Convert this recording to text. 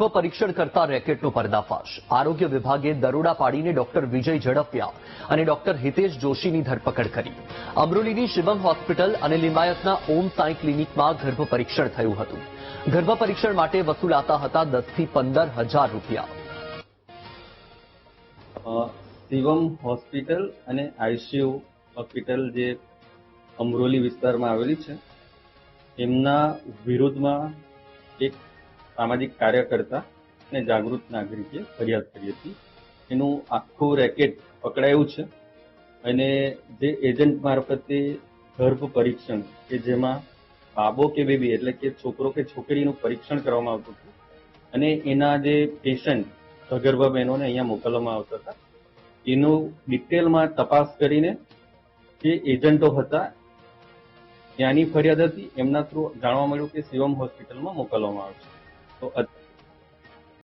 ગર્ભ પરીક્ષણ કરતા રેકેટનો પર્દાફાશ. આરોગ્ય વિભાગે દરોડા પાડીને ડોક્ટર વિજય ઝડપ્યા અને ડોક્ટર હિતેશ જોશીની ધરપકડ કરી. અમરોલીની શિવમ હોસ્પિટલ અને લિંબાયતના ઓમ સાંઈ ક્લિનિકમાં ગર્ભ પરીક્ષણ થયું હતું. ગર્ભ પરીક્ષણ માટે વસૂલાતા હતા દસથી પંદર હજાર રૂપિયા. શિવમ હોસ્પિટલ અને આઈસીયુ હોસ્પિટલ જે અમરોલી વિસ્તારમાં આવેલી છે, એમના વિરુદ્ધમાં એક સામાજિક કાર્યકર્તા અને જાગૃત નાગરિકે ફરિયાદ કરી હતી. એનું આખું રેકેટ પકડાયું છે અને જે એજન્ટ મારફતે ગર્ભ પરીક્ષણ કે જેમાં બાબો કે બેબી એટલે કે છોકરો કે છોકરીનું પરીક્ષણ કરવામાં આવતું હતું અને એના જે પેશન્ટ સગર્ભા બહેનોને અહીંયા મોકલવામાં આવતા હતા, એનું ડિટેલમાં તપાસ કરીને જે એજન્ટો હતા ત્યાંની ફરિયાદ હતી, એમના થ્રુ જાણવા મળ્યું કે શિવમ હોસ્પિટલમાં મોકલવામાં આવશે તો